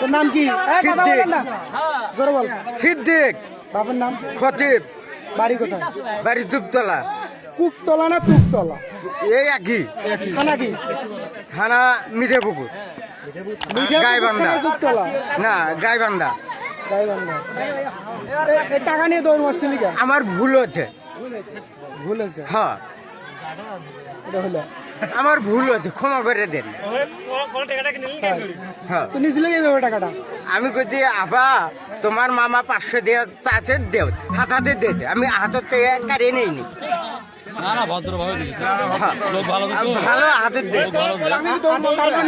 তোর নাম কি? জোরে বল। সিদ্দিক। বাবার নাম? খতিব। বাড়ি কোথায়? বাড়ি দুপতলা কুকতলা না তুকতলা এই একই। থানা কি? থানা মিঠে পুকুর গাইবান্ধা। না গাইবান্ধা। টাকা নিয়ে দৌড় মারছিলি কে আমার ভুল হচ্ছে ভুল হয়েছে? হ্যাঁ। এটা হলো। আমার ভুল হচ্ছে ক্ষমা করে দেন। হ্যাঁ। টাকাটা? আমি কইছি আবা তোমার মামা পাঁচশো দিয়ে চাচের দেও হাত হাতে দিয়েছে। আমি হাতের থেকে কারিয়ে নেইনি। না না ভদ্রভাবে দিয়েছে। লোক ভালো আমি তো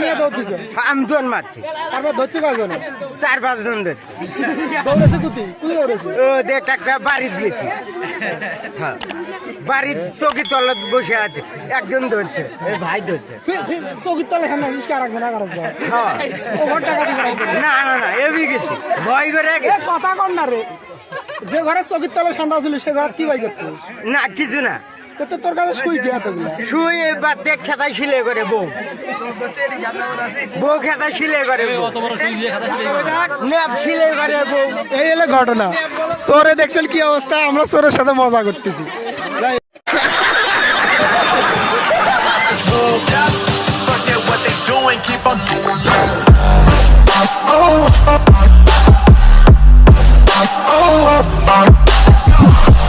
নিয়ে দৌড় দিছে। আমি দোন মারছি। তারপর ধরছে কয়জন? চার পাঁচ জন দিচ্ছে দৌড়েছে কুতি? কুতি দৌড়েছে? ও দেখ একটা বাড়ি দিয়েছি। হ্যাঁ বাড়ির চকি তলত বসে আছে। একজন ধরছে এই ভাই ধরছে। চৌকির তলে খান আসিস কার একজন আর একজন হ্যাঁ। ঘর না না না এবি গেছি। ভয় করে কথা কর না রে। যে ঘরে চৌকির তলে ঠান্ডা ছিল সে ঘরে কি ভাই করছিস? না কিছু না। তো তোর কাছে শুই গিয়া তো শুয়ে বাদ দেখ খেতা শিলে করে বউ। বউ খেতা শিলে করে শিলে করে বউ। এই হলো ঘটনা। সোরে দেখছেন কি অবস্থা? আমরা সোরের সাথে মজা করতেছি। Doing, keep on.